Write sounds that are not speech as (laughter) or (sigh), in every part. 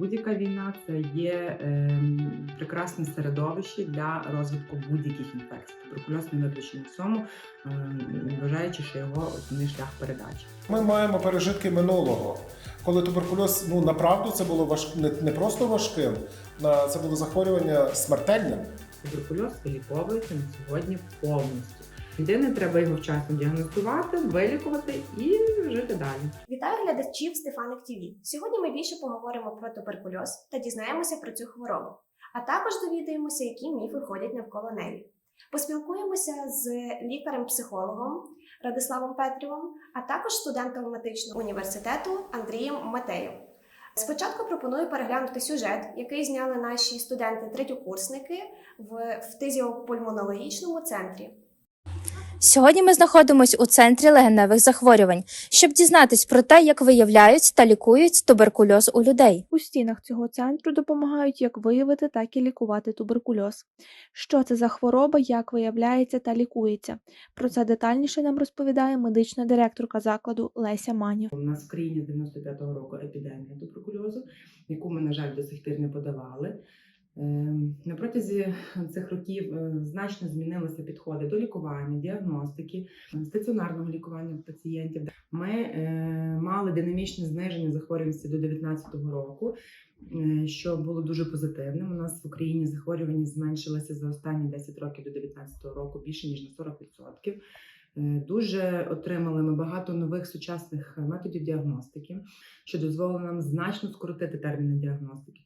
Будь-яка війна це є ем, прекрасне середовище для розвитку будь-яких інфекцій. Туберкульоз не виключений в цьому, ем, вважаючи, що його основний шлях передачі. Ми маємо пережитки минулого, коли туберкульоз ну направду це було важ... не, не просто важким, це було захворювання смертельним. Туберкульоз виліковується на сьогодні повністю. Єдине, треба його вчасно діагностувати, вилікувати і жити далі. Вітаю глядачів Стефаник ТВ. Сьогодні ми більше поговоримо про туберкульоз та дізнаємося про цю хворобу, а також довідаємося, які міфи ходять навколо неї. Поспілкуємося з лікарем-психологом Радиславом Петрівим, а також студентом медичного університету Андрієм Матеєм. Спочатку пропоную переглянути сюжет, який зняли наші студенти-третьокурсники в фтизіопульмонологічному центрі. Сьогодні ми знаходимося у центрі легеневих захворювань, щоб дізнатись про те, як виявляють та лікують туберкульоз у людей. У стінах цього центру допомагають як виявити, так і лікувати туберкульоз. Що це за хвороба, як виявляється та лікується? Про це детальніше нам розповідає медична директорка закладу Леся Манів. У нас в країні з 95-го року епідемія туберкульозу, яку ми, на жаль, до сих пір не подавали. Ем, На протязі цих років е, значно змінилися підходи до лікування, діагностики, е, стаціонарного лікування пацієнтів. Ми е, мали динамічне зниження захворюваності до 2019 року, е, що було дуже позитивним. У нас в Україні захворюваність зменшилася за останні 10 років до 2019 року більше ніж на 40%. Е, Дуже отримали ми багато нових сучасних методів діагностики, що дозволило нам значно скоротити терміни діагностики.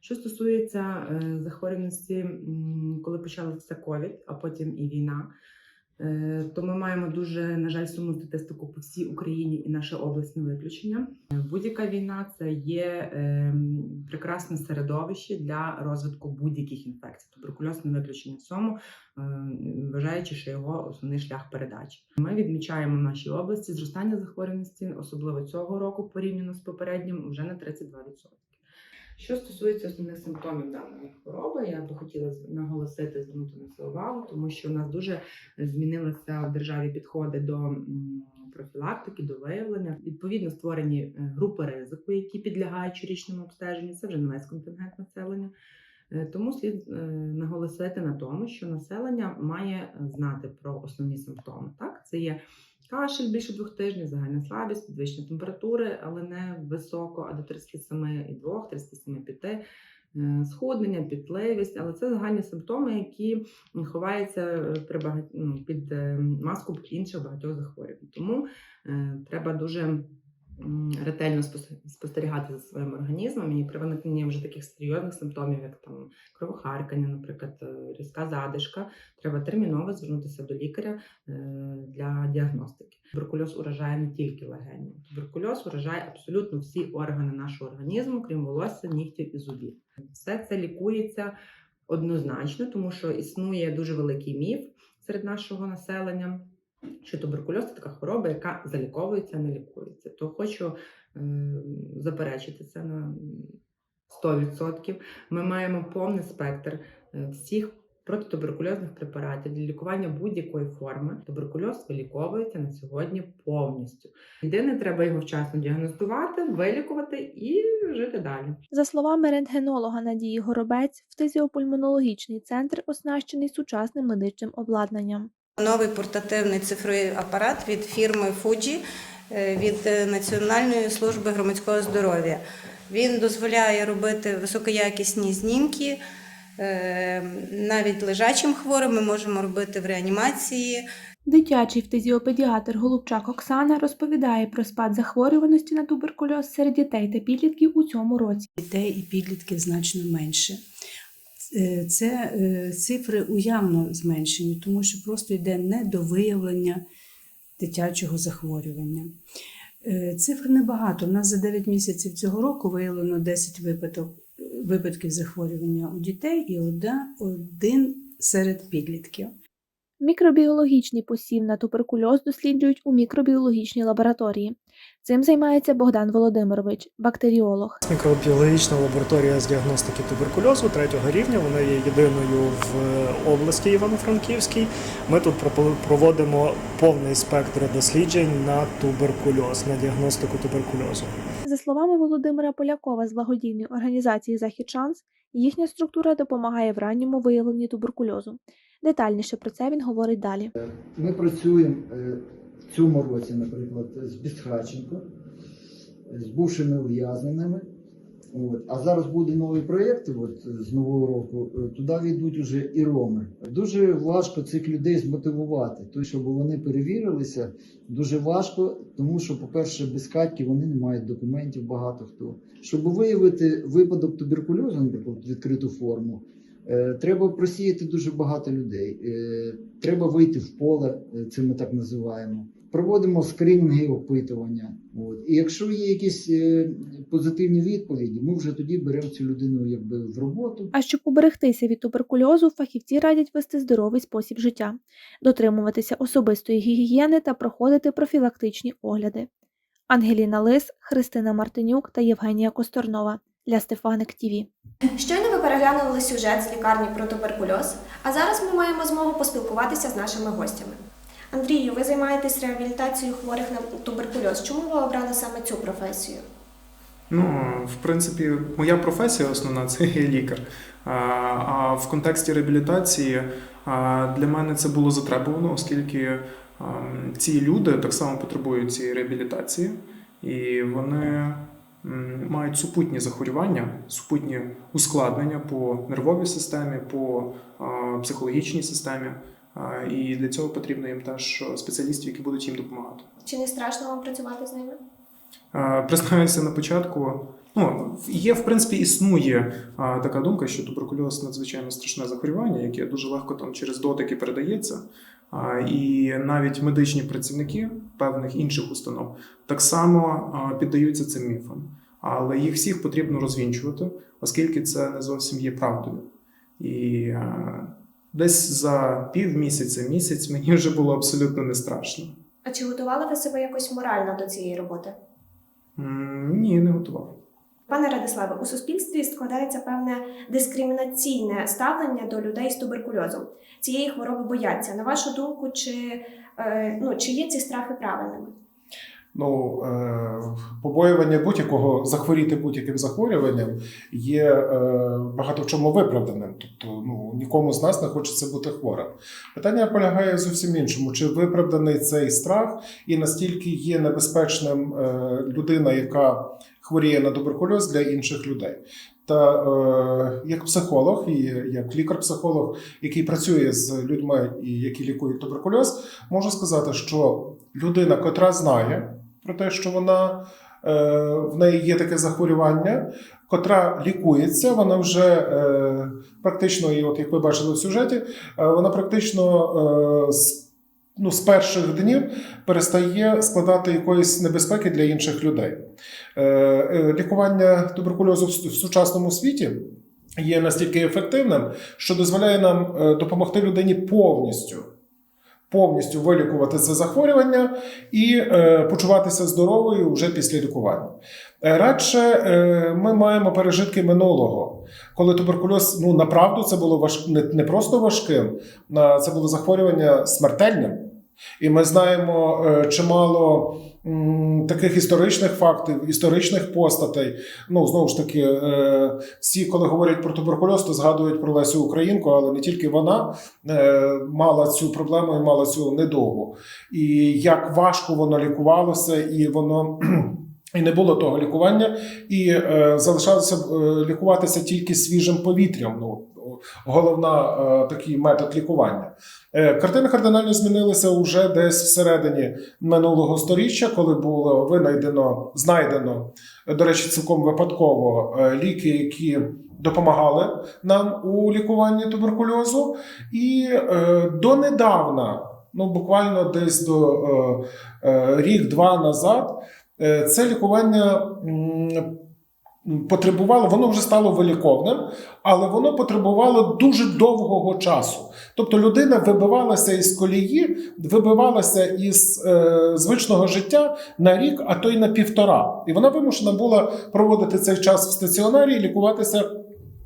Що стосується е, захворюваності, коли почалася ковід, а потім і війна, е, то ми маємо дуже, на жаль, сумну статистику по всій Україні і наша область не виключення. Е, Будь-яка війна це є ем, прекрасне середовище для розвитку будь-яких інфекцій. Туберкульоз не виключення в цьому, е, вважаючи, що його основний шлях передачі. Ми відмічаємо в нашій області зростання захворюваності, особливо цього року, порівняно з попереднім, вже на 32%. Що стосується основних симптомів даної хвороби, я би хотіла наголосити, звернути на це увагу, тому що у нас дуже змінилися в державі підходи до профілактики, до виявлення. Відповідно, створені е, групи ризику, які підлягають щорічному обстеженню. Це вже не весь контингент населення. Е, Тому слід е, наголосити на тому, що населення має е, знати про основні симптоми. Так, це є кашель більше двох тижнів, загальна слабість, підвищення температури, але не високо, а до 37,2, 37,5, е, схуднення, підливість, але це загальні симптоми, які ховаються при багать... ну, під маску інших багатьох захворювань. Тому треба дуже ретельно спостерігати за своїм організмом і при виникненні вже таких серйозних симптомів, як там кровохаркання, наприклад, е, різка задишка, треба терміново звернутися до лікаря е, для діагностики. Туберкульоз уражає не тільки легені. Туберкульоз уражає абсолютно всі органи нашого організму, крім волосся, нігтів і зубів. Все це лікується однозначно, тому що існує дуже великий міф серед нашого населення. Що туберкульоз це така хвороба, яка заліковується, а не лікується. То хочу е, заперечити це на 100%. Ми маємо повний спектр е, всіх протитуберкульозних препаратів для лікування будь-якої форми. Туберкульоз виліковується на сьогодні повністю. Єдине, треба його вчасно діагностувати, вилікувати і жити далі. За словами рентгенолога Надії Горобець, фтизіопульмонологічний центр оснащений сучасним медичним обладнанням. Новий портативний цифровий апарат від фірми Fuji е, від Національної служби громадського здоров'я. Він дозволяє робити високоякісні знімки. е, Навіть лежачим хворим ми можемо робити в реанімації. Дитячий фтизіопедіатр Голубчак Оксана розповідає про спад захворюваності на туберкульоз серед дітей та підлітків у цьому році. дітей і підлітків значно менше. Е, Це е, цифри уявно зменшені, тому що просто йде недовиявлення дитячого захворювання. Е, Цифр небагато. У нас за 9 місяців цього року виявлено 10 випадок, випадків захворювання у дітей і один серед підлітків. Мікробіологічний посів на туберкульоз досліджують у мікробіологічній лабораторії. Цим займається Богдан Володимирович, бактеріолог. Мікробіологічна лабораторія з діагностики туберкульозу третього рівня. Вона є єдиною в області Івано-Франківській. Ми тут проводимо повний спектр досліджень на туберкульоз, на діагностику туберкульозу. За словами Володимира Полякова з благодійної організації Захід Шанс, їхня структура допомагає в ранньому виявленні туберкульозу. Детальніше про це він говорить далі. Ми працюємо е, цьому році, наприклад, з Бісхаченко, з бувшими ув'язненими. От. А зараз буде новий проєкт от, з нового року. е, Туди війдуть уже і роми. Дуже важко цих людей змотивувати, то, щоб вони перевірилися, дуже важко, тому що, по-перше, без хатки вони не мають документів, багато хто. Щоб виявити випадок туберкульозу, наприклад, відкриту форму, Е, Треба просіяти дуже багато людей. Е, Треба вийти в поле, це ми так називаємо. Проводимо скринінги, опитування. От. І якщо є якісь е, позитивні відповіді, ми вже тоді беремо цю людину якби в роботу. А щоб уберегтися від туберкульозу, фахівці радять вести здоровий спосіб життя, дотримуватися особистої гігієни та проходити профілактичні огляди. Ангеліна Лис, Христина Мартинюк та Євгенія Косторнова для Стефаник ТІВІ. Щойно ви переглянули сюжет з лікарні про туберкульоз, а зараз ми маємо змогу поспілкуватися з нашими гостями. Андрію, ви займаєтесь реабілітацією хворих на туберкульоз. Чому ви обрали саме цю професію? Ну, в принципі, моя професія основна це є лікар. А, в контексті реабілітації для мене це було затребувано, оскільки ці люди так само потребують цієї реабілітації, і вони мають супутні захворювання, супутні ускладнення по нервовій системі, по психологічній системі. І для цього потрібно їм теж спеціалістів, які будуть їм допомагати. Чи не страшно вам працювати з ними? Е, Признаюся на початку. Ну, є, в принципі, існує а, така думка, що туберкульоз надзвичайно страшне захворювання, яке дуже легко там через дотики передається. А, і навіть медичні працівники певних інших установ так само а, піддаються цим міфам. Але їх всіх потрібно розвінчувати, оскільки це не зовсім є правдою. І а, десь за півмісяця, місяць мені вже було абсолютно не страшно. А чи готували ви себе якось морально до цієї роботи? М, Ні, не готував. Пане Радиславе, у суспільстві складається певне дискримінаційне ставлення до людей з туберкульозом. Цієї хвороби бояться. На вашу думку, чи, е, ну, чи є ці страхи правильними? Ну, е, побоювання будь-якого захворіти будь-яким захворюванням є е, багато в чому виправданим. Тобто, ну нікому з нас не хочеться бути хворим. Питання полягає зовсім іншому: чи виправданий цей страх, і настільки є небезпечним е, людина, яка хворіє на туберкульоз для інших людей. Та е, як психолог і як лікар-психолог, який працює з людьми, і які лікують туберкульоз, можу сказати, що людина, котра знає про те, що вона е, в неї є таке захворювання, котра лікується, вона вже е, практично, і от як ви бачили в сюжеті, е, вона практично е, ну, з перших днів перестає складати якоїсь небезпеки для інших людей. Е, е, лікування туберкульозу в, сучасному світі. Є настільки ефективним, що дозволяє нам е, допомогти людині повністю повністю вилікувати це захворювання і почуватися здоровою вже після лікування. Радше ми маємо пережитки минулого, коли туберкульоз ну направду це було важ... не, не просто важким, це було захворювання смертельним. І ми знаємо е, чимало таких історичних фактів, історичних постатей. Ну, знову ж таки, е, всі, коли говорять про туберкульоз, то згадують про Лесю Українку, але не тільки вона е, мала цю проблему і мала цю недовгу. І як важко воно лікувалося, і воно. (clears throat) І не було того лікування, і е, залишалося е, лікуватися тільки свіжим повітрям. Ну, головна е, такий метод лікування. Е, картини кардинально змінилися уже десь всередині минулого сторіччя, коли було винайдено, знайдено, до речі, цілком випадково е, ліки, які допомагали нам у лікуванні туберкульозу. І донедавна, ну буквально десь до рік-два назад, це лікування. Потребувало, воно вже стало виліковним, але воно потребувало дуже довгого часу. Тобто людина вибивалася із колії, вибивалася із е, звичного життя на рік, а то й на півтора. І вона вимушена була проводити цей час в стаціонарі і лікуватися.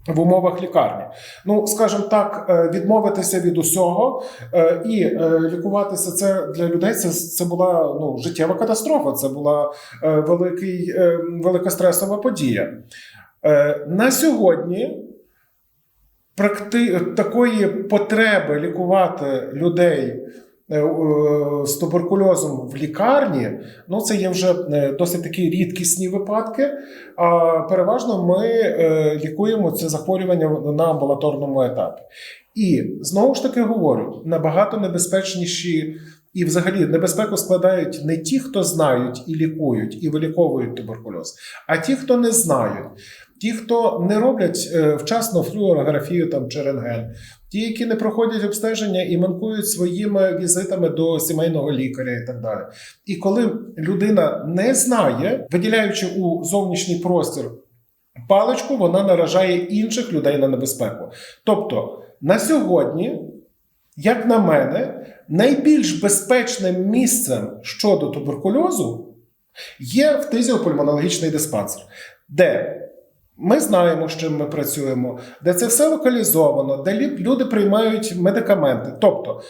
В умовах лікарні, ну скажімо так, е, відмовитися від усього е, і е, лікуватися це для людей. Це, це була ну життєва катастрофа. Це була великий, велика стресова подія. На сьогодні практи... такої потреби лікувати людей з туберкульозом в лікарні, ну це є вже е, досить такі рідкісні випадки. А переважно ми е, лікуємо це захворювання на амбулаторному етапі. І знову ж таки говорю, набагато небезпечніші. І, взагалі, небезпеку складають не ті, хто знають і лікують, і виліковують туберкульоз, а ті, хто не знають, ті, хто не роблять е, вчасно флюорографію там чи рентген, ті, які не проходять обстеження і манкують своїми візитами до сімейного лікаря і так далі. І коли людина не знає, виділяючи у зовнішній простір паличку, вона наражає інших людей на небезпеку. Тобто на сьогодні, як на мене, найбільш безпечним місцем щодо туберкульозу є фтизіопульмонологічний диспансер, де ми знаємо, з чим ми працюємо, де це все локалізовано, де люди приймають медикаменти. Тобто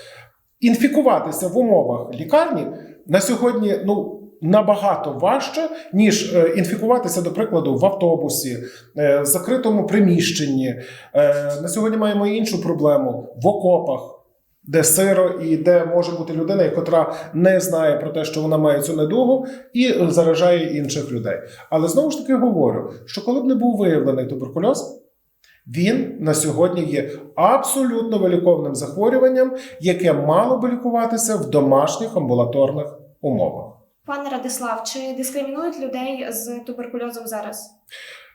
інфікуватися в умовах лікарні на сьогодні ну, набагато важче, ніж е, інфікуватися, до прикладу, в автобусі, е, в закритому приміщенні. Е, На сьогодні маємо іншу проблему в окопах. Де сиро і де може бути людина, яка не знає про те, що вона має цю недугу, і заражає інших людей. Але знову ж таки говорю, що коли б не був виявлений туберкульоз, він на сьогодні є абсолютно виліковним захворюванням, яке мало би лікуватися в домашніх амбулаторних умовах. Пане Радислав, чи дискримінують людей з туберкульозом зараз?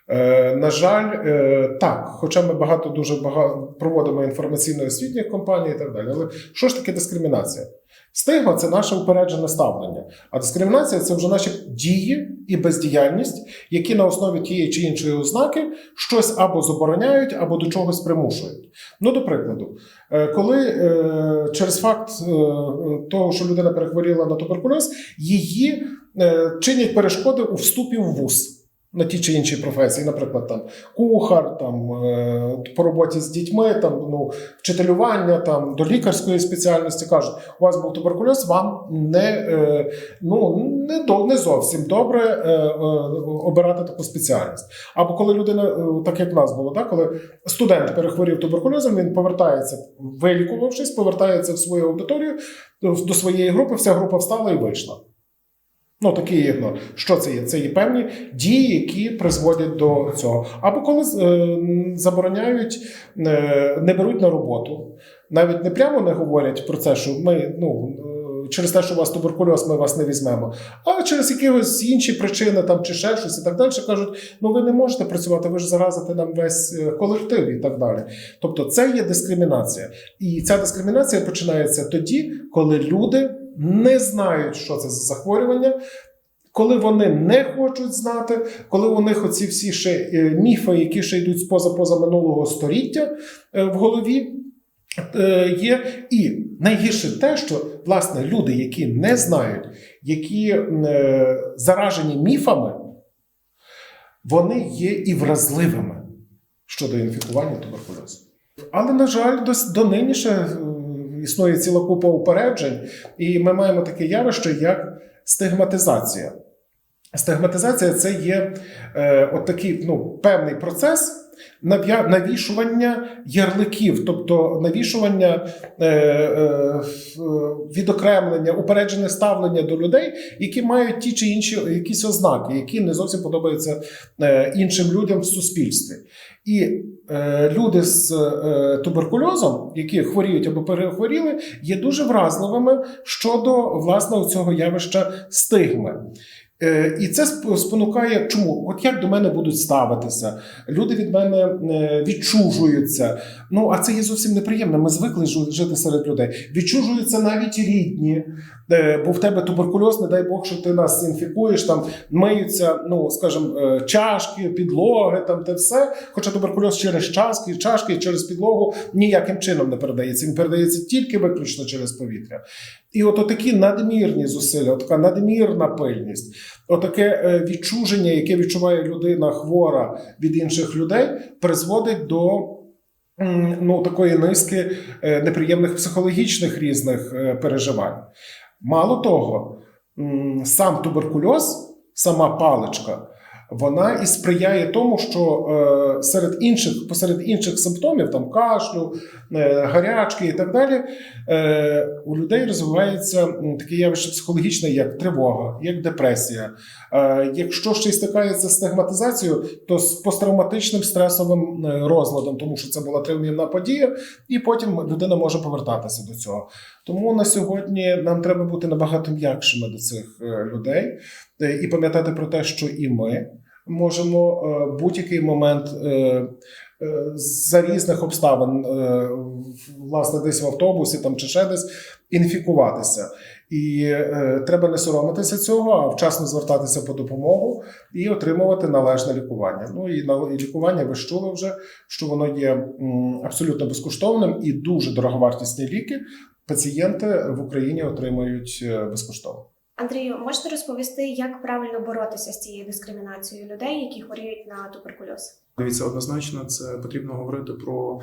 Е, на жаль, е, так, хоча ми багато дуже багато проводимо інформаційно-освітніх компаній і так далі. Але що ж таке дискримінація? Стигма це наше упереджене ставлення, а дискримінація це вже наші дії і бездіяльність, які на основі тієї чи іншої ознаки щось або забороняють, або до чогось примушують. Ну, до прикладу, е, коли через факт того, що людина перехворіла на туберкульоз, її чинять перешкоди у вступі в вуз. На ті чи інші професії, наприклад, там кухар, там е, по роботі з дітьми, там ну вчителювання, там до лікарської спеціальності кажуть, у вас був туберкульоз, вам не е, ну не не зовсім добре е, обирати таку спеціальність. Або коли людина, так як в нас було, так, коли студент перехворів туберкульозом, він повертається, вилікувавшись, повертається в свою аудиторію до своєї групи, вся група встала і вийшла. Ну, такі ну, що це є? Це є певні дії, які призводять до цього. Або коли е, забороняють, е, не беруть на роботу, навіть не прямо не говорять про це, що ми ну. е, Через те, що у вас туберкульоз, ми вас не візьмемо, а через якісь інші причини там чи ще щось і так далі кажуть: ну ви не можете працювати, ви ж заразите нам весь е, колектив і так далі. Тобто, це є дискримінація, і ця дискримінація починається тоді, коли люди не знають, що це за захворювання, коли вони не хочуть знати, коли у них оці всі ще е, міфи, які ще йдуть з поза поза минулого століття е, в голові. е, Є і найгірше те, що власне люди, які не знають, які заражені міфами, вони є і вразливими щодо інфікування туберкульозу. Але, на жаль, до, нині ще існує ціла купа упереджень, і ми маємо таке явище, як стигматизація. Стигматизація це є е, от такий ну, певний процес навішування ярликів, тобто навішування е, е, відокремлення, упереджене ставлення до людей, які мають ті чи інші якісь ознаки, які не зовсім подобаються е, іншим людям в суспільстві. І е, люди з е, туберкульозом, які хворіють або перехворіли, є дуже вразливими щодо власне цього явища стигми. Е, І це сп- спонукає, чому? От як до мене будуть ставитися? Люди від мене е, відчужуються. Ну а це є зовсім неприємно. Ми звикли жити серед людей. Відчужуються навіть рідні. Е, Бо в тебе туберкульоз, не дай Бог, що ти нас інфікуєш, там миються, ну скажімо, е, чашки, підлоги, там те все. Хоча туберкульоз через чашки, чашки через підлогу ніяким чином не передається. Він передається тільки виключно через повітря. І от такі надмірні зусилля, така надмірна пильність, отаке е, відчуження, яке відчуває людина хвора від інших людей, призводить до ну, такої низки неприємних психологічних різних переживань. Мало того, сам туберкульоз, сама паличка, вона і сприяє тому, що е, серед інших, посеред інших симптомів, там кашлю, е, гарячки і так далі, е, у людей розвивається таке явище психологічне, як тривога, як депресія. Якщо ще й стикається з стигматизацією, то з посттравматичним стресовим розладом, тому що це була тривмінна подія, і потім людина може повертатися до цього. Тому на сьогодні нам треба бути набагато м'якшими до цих людей і пам'ятати про те, що і ми можемо е, будь-який момент. е, е, За різних обставин, е, власне, десь в автобусі там чи ще десь інфікуватися, і е, треба не соромитися цього, а вчасно звертатися по допомогу і отримувати належне лікування. Ну і на лікування ви чули вже, що воно є абсолютно безкоштовним і дуже дороговартісні ліки. Пацієнти в Україні отримують е, безкоштовно. Андрію, можете розповісти, як правильно боротися з цією дискримінацією людей, які хворіють на туберкульоз? Дивіться, однозначно, це потрібно говорити про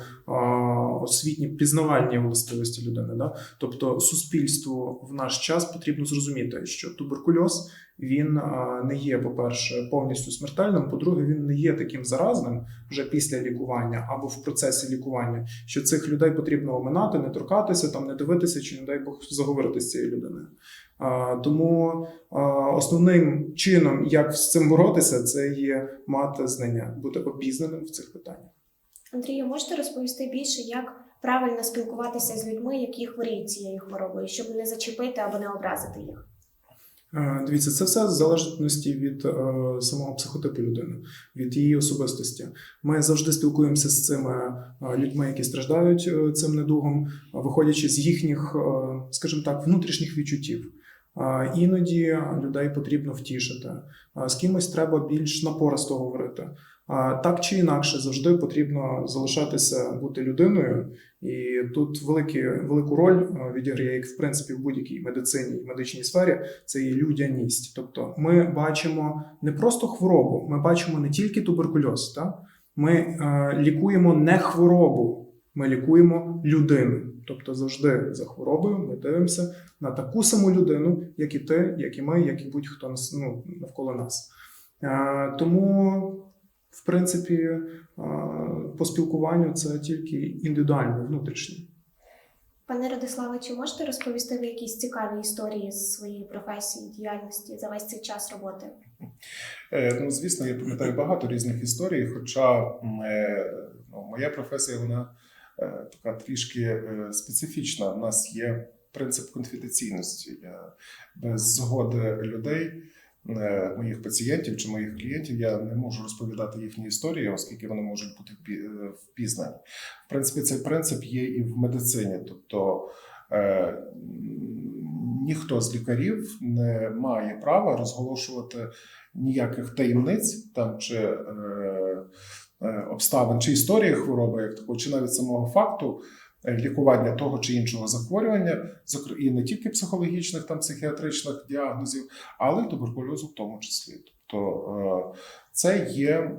освітні пізнавальні властивості людини. Да? Тобто, суспільству в наш час потрібно зрозуміти, що туберкульоз він не є, по-перше, повністю смертельним. По-друге, він не є таким заразним вже після лікування або в процесі лікування, що цих людей потрібно оминати, не торкатися, там не дивитися, чи не дай Бог заговорити з цією людиною. Тому основним чином, як з цим боротися, це є мати знання, бути обізнаним в цих питаннях. Андрію, можете розповісти більше, як правильно спілкуватися з людьми, які хворіють цією хворобою, щоб не зачепити або не образити їх? Е, Дивіться, це все в залежності від е, самого психотипу людини, від її особистості. Ми завжди спілкуємося з цими е, людьми, які страждають е, цим недугом, виходячи з їхніх, скажімо так, внутрішніх відчуттів. Іноді людей потрібно втішити, з кимось треба більш напористо говорити. Так чи інакше, завжди потрібно залишатися бути людиною, і тут великі, велику роль відіграє, як в принципі в будь-якій медицині і медичній сфері, це є людяність. Тобто, ми бачимо не просто хворобу, ми бачимо не тільки туберкульоз. Та? Ми е, лікуємо не хворобу, ми лікуємо людину. Тобто, завжди за хворобою ми дивимося на таку саму людину, як і ти, як і ми, як і будь-хто нас- ну, навколо нас. Е, Тому, в принципі, е, по спілкуванню це тільки індивідуальне, внутрішнє. Пане Радиславе, чи можете розповісти ви якісь цікаві історії з своєї професії, діяльності за весь цей час роботи? Е, Ну, звісно, я пам'ятаю багато різних історій, хоча е, ну, моя професія вона така трішки е, специфічна. У нас є принцип конфіденційності. Я без згоди людей, е, моїх пацієнтів чи моїх клієнтів, я не можу розповідати їхні історії, оскільки вони можуть бути е, впізнані. В принципі, цей принцип є і в медицині. Тобто е, ніхто з лікарів не має права розголошувати ніяких таємниць там чи е, е, обставин, чи історії хвороби, як такого, чи навіть самого факту е, лікування того чи іншого захворювання, і не тільки психологічних там психіатричних діагнозів, але й туберкульозу в тому числі. Тобто е, це є,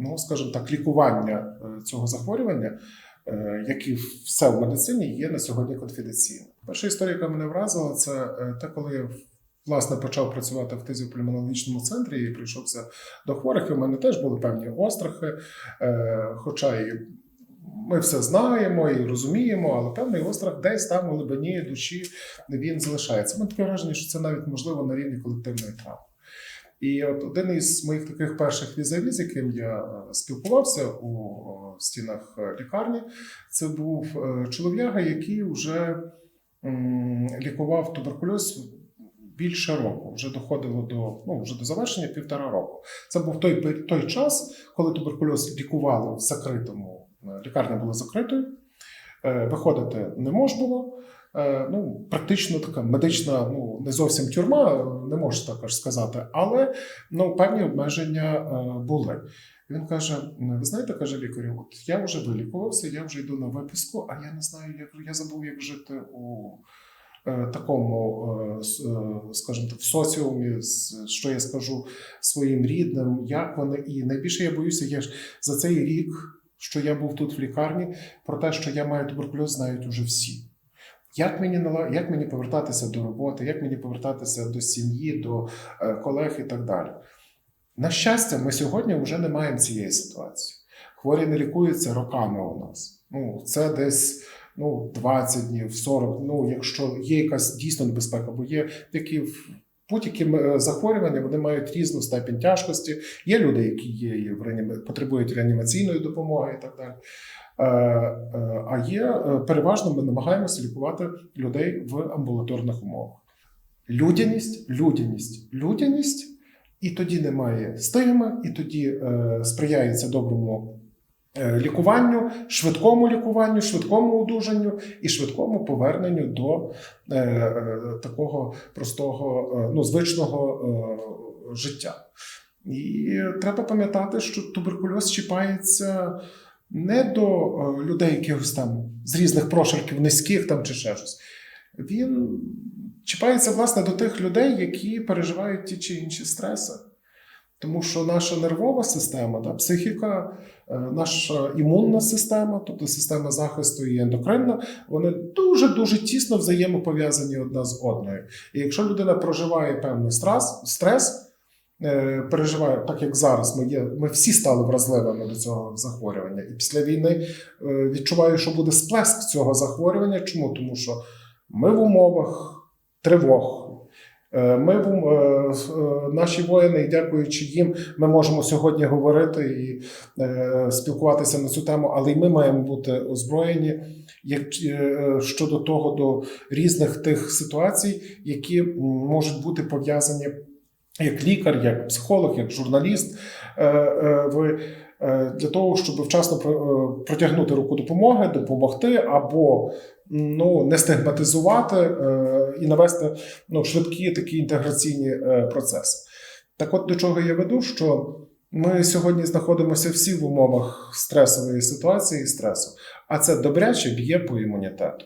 ну скажімо так, лікування е, цього захворювання, е, як і все в медицині, є на сьогодні конфіденційним. Перша історія, яка мене вразила, це е, те, коли я власне почав працювати в фтизіопульмонологічному центрі і прийшовся до хворих. І в мене теж були певні острахи, е, хоча і ми все знаємо і розуміємо, але певний острах десь там у глибині душі він залишається. Мене таке враження, що це навіть можливо на рівні колективної травми. І от один із моїх таких перших візаві, з яким я е, спілкувався у стінах е, лікарні, це був чолов'яга, який вже лікував туберкульоз більше року. Вже доходило до ну вже до завершення півтора року. Це був той той час, коли туберкульоз лікували в закритому. е, Лікарня була закритою, е, виходити не можна було. е, ну, практично така медична, ну не зовсім тюрма, не можу також сказати, але ну, певні обмеження були. Він каже: ви знаєте, каже лікарю, от я вже вилікувався, я вже йду на виписку, а я не знаю, як я забув, як жити у такому, е, е, скажімо так, в соціумі, що я скажу своїм рідним, як вони. І найбільше я боюся, я ж за цей рік, що я був тут в лікарні, про те, що я маю туберкульоз, знають уже всі. Як мені як мені повертатися до роботи, як мені повертатися до сім'ї, до е, колег і так далі. На щастя, ми сьогодні вже не маємо цієї ситуації. Хворі не лікуються роками у нас. Ну, це десь ну, 20 днів, 40, ну, якщо є якась дійсно небезпека, бо є такі будь-які е, захворювання, вони мають різну степінь тяжкості. Є люди, які є в реаніма- потребують реанімаційної допомоги і так далі. Е, е, А є переважно ми намагаємося лікувати людей в амбулаторних умовах. Людяність, людяність, людяність, і тоді немає стигми, і тоді сприяється доброму лікуванню, швидкому лікуванню, швидкому одужанню і швидкому поверненню до е, е, такого простого, е, ну, звичного е, життя. І треба пам'ятати, що туберкульоз чіпається не до е, людей якихось там з різних прошарків низьких там чи ще щось. Він чіпається власне до тих людей, які переживають ті чи інші стреси. Тому що наша нервова система, да, психіка, е, наша імунна система, тобто система захисту і ендокринна, вони дуже дуже тісно взаємопов'язані одна з одною. І якщо людина проживає певний стрес, стрес переживає, так як зараз ми є, ми всі стали вразливими до цього захворювання. І після війни е, відчуваю, що буде сплеск цього захворювання. Чому? Тому що ми в умовах тривог. Е, Ми е, е, наші воїни, дякуючи їм, ми можемо сьогодні говорити і спілкуватися на цю тему, але й ми маємо бути озброєні як щодо того до різних тих ситуацій, які можуть бути пов'язані як лікар, як психолог, як журналіст. Ви для того, щоб вчасно протягнути руку допомоги, допомогти або ну, не стигматизувати е, і навести ну, швидкі такі інтеграційні е, процеси. Так от до чого я веду, що ми сьогодні знаходимося всі в умовах стресової ситуації і стресу, а це добряче б'є по імунітету.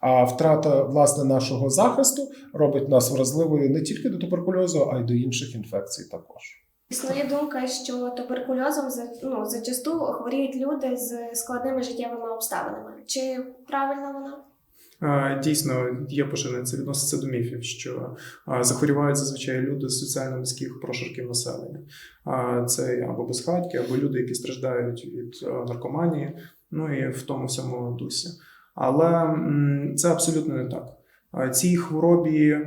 А втрата власне нашого захисту робить нас вразливою не тільки до туберкульозу, а й до інших інфекцій також. Існує думка, що туберкульозом ну, зачасту хворіють люди з складними життєвими обставинами. Чи правильно вона? Дійсно, є поширення, відноситься до міфів, що захворювають зазвичай люди з соціально низьких прошарків населення. Це або безхатьки, або люди, які страждають від наркоманії, ну і в тому всьому дусі. Але це абсолютно не так. Цій хворобі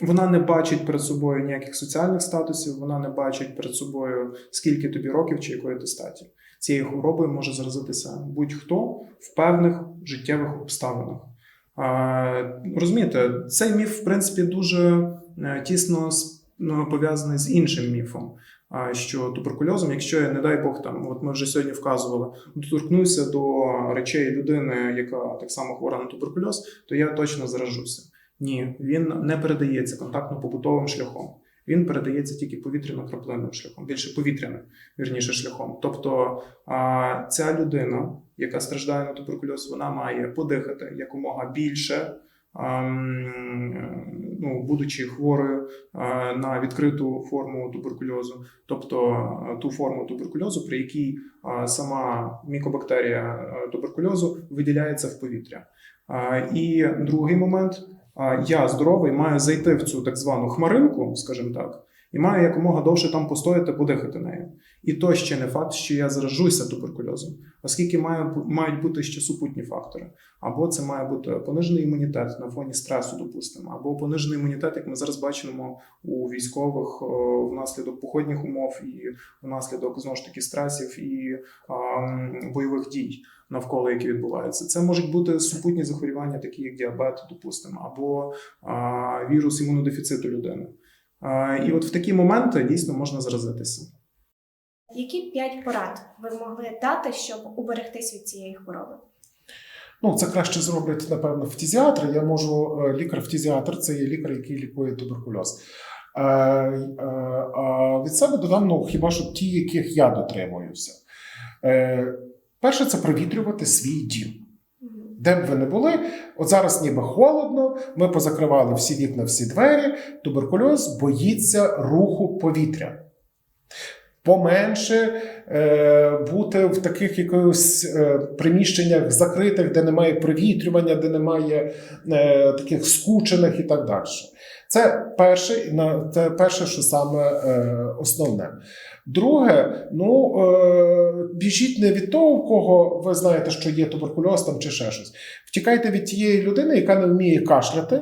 вона не бачить перед собою ніяких соціальних статусів, вона не бачить перед собою, скільки тобі років чи якої ти статі. Цією хворобою може заразитися будь-хто в певних життєвих обставинах. Розумієте, цей міф, в принципі, дуже е, тісно ну, пов'язаний з іншим міфом. Що туберкульозом, якщо я, не дай Бог, там, от ми вже сьогодні вказували, доторкнуся до речей людини, яка так само хвора на туберкульоз, то я точно заражуся. Ні, він не передається контактно-побутовим шляхом. Він передається тільки повітряно-краплинним шляхом, більше повітряним, вірніше шляхом. Тобто ця людина, яка страждає на туберкульоз, вона має подихати якомога більше, а, е, ну, будучи хворою на відкриту форму туберкульозу, тобто ту форму туберкульозу, при якій сама мікобактерія туберкульозу виділяється в повітря. І другий момент я здоровий, маю зайти в цю так звану хмаринку, скажімо так, і маю якомога довше там постояти, подихати нею. І то ще не факт, що я заражуся туберкульозом, оскільки мають бути ще супутні фактори. Або це має бути понижений імунітет на фоні стресу, допустимо, або понижений імунітет, як ми зараз бачимо у військових внаслідок походних умов і внаслідок знову ж таки стресів і бойових дій навколо які відбуваються. Це можуть бути супутні захворювання, такі як діабет, допустимо, або а, вірус імунодефіциту людини. А, і от в такі моменти дійсно можна заразитися. Які п'ять порад ви могли дати, щоб уберегтись від цієї хвороби? Ну, це краще зроблять, напевно, фтізіатри. Я можу, е, лікар-фтізіатр це є лікар, який лікує туберкульоз. Е, е, А від себе додам, ну, хіба що ті, яких я дотримуюся. Перше, це провітрювати свій дім. Де б ви не були, от зараз ніби холодно, ми позакривали всі вікна, всі двері. Туберкульоз боїться руху повітря. Поменше е, бути в таких якихось е, приміщеннях закритих, де немає провітрювання, де немає е, таких скучених і так далі. Це перше, це перше, що саме основне. Друге, ну біжіть не від того, у кого ви знаєте, що є туберкульоз там чи ще щось. Втікайте від тієї людини, яка не вміє кашляти,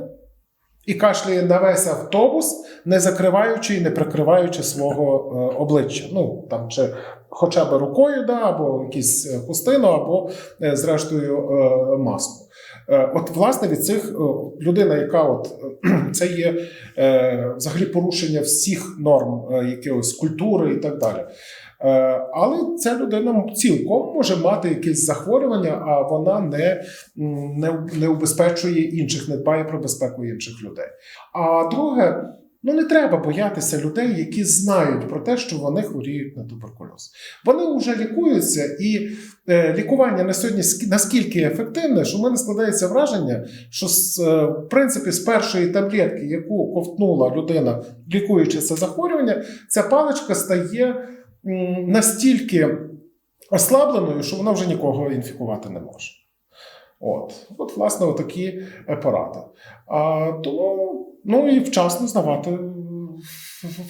і кашляє на весь автобус, не закриваючи і не прикриваючи свого е, обличчя. Ну там чи хоча б рукою, да, або якісь е, хустину, або е, зрештою маску. От, власне, від цих людина, яка от (clears throat) це є взагалі порушення всіх норм якоїсь культури і так далі. Е, Але ця людина цілком може мати якесь захворювання, а вона не, не, не убезпечує інших, не дбає про безпеку інших людей. А друге, ну не треба боятися людей, які знають про те, що вони хворіють на туберкульоз. Вони вже лікуються, і е, лікування на сьогодні ск- наскільки ефективне, що в мене складається враження, що е, в принципі з першої таблетки, яку ковтнула людина, лікуючи це захворювання, ця паличка стає настільки ослабленою, що вона вже нікого інфікувати не може. От, от власне, отакі е, поради. А, тому, ну і вчасно здавати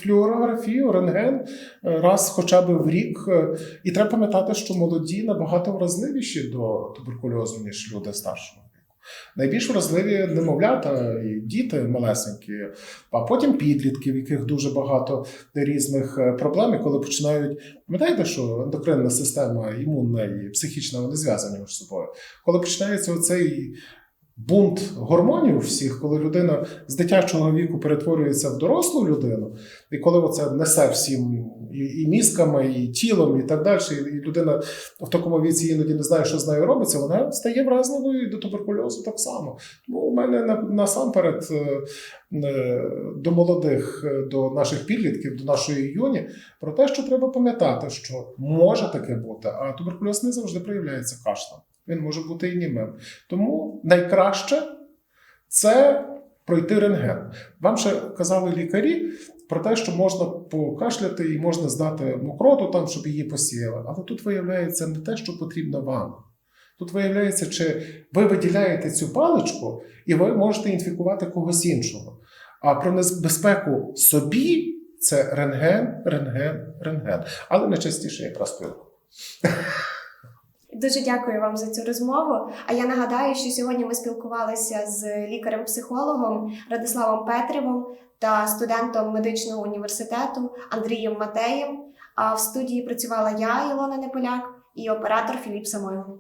флюорографію, рентген е, раз хоча б в рік. Е, І треба пам'ятати, що молоді набагато вразливіші до туберкульозу, ніж люди старшого. Найбільш вразливі немовлята і діти малесенькі, а потім підлітки, в яких дуже багато різних е, проблем, і коли починають. Пам'ятаєте, що ендокринна система імунна і психічна вони зв'язані між собою. Коли починається оцей бунт гормонів всіх, коли людина з дитячого віку перетворюється в дорослу людину, і коли оце несе всім і, і мізками, і тілом, і так далі, і людина в такому віці іноді не знає, що з нею робиться, вона стає вразливою до туберкульозу так само. Тому у мене на- насамперед е, е, до молодих, е, до наших підлітків, до нашої юні, про те, що треба пам'ятати, що може таке бути, а туберкульоз не завжди проявляється кашлем. Він може бути і німим. Тому найкраще це пройти рентген. Вам ще казали лікарі про те, що можна покашляти і можна здати мокроту там, щоб її посіяли. Але тут виявляється не те, що потрібно вам. Тут виявляється, чи ви виділяєте цю паличку, і ви можете інфікувати когось іншого. А про небезпеку собі це рентген, рентген, рентген. Але найчастіше якраз пилку. Дуже дякую вам за цю розмову. А я нагадаю, що сьогодні ми спілкувалися з лікарем-психологом Радиславом Петрівим та студентом медичного університету Андрієм Матеєм. А в студії працювала я, Ілона Неполяк, і оператор Філіп Самойлов.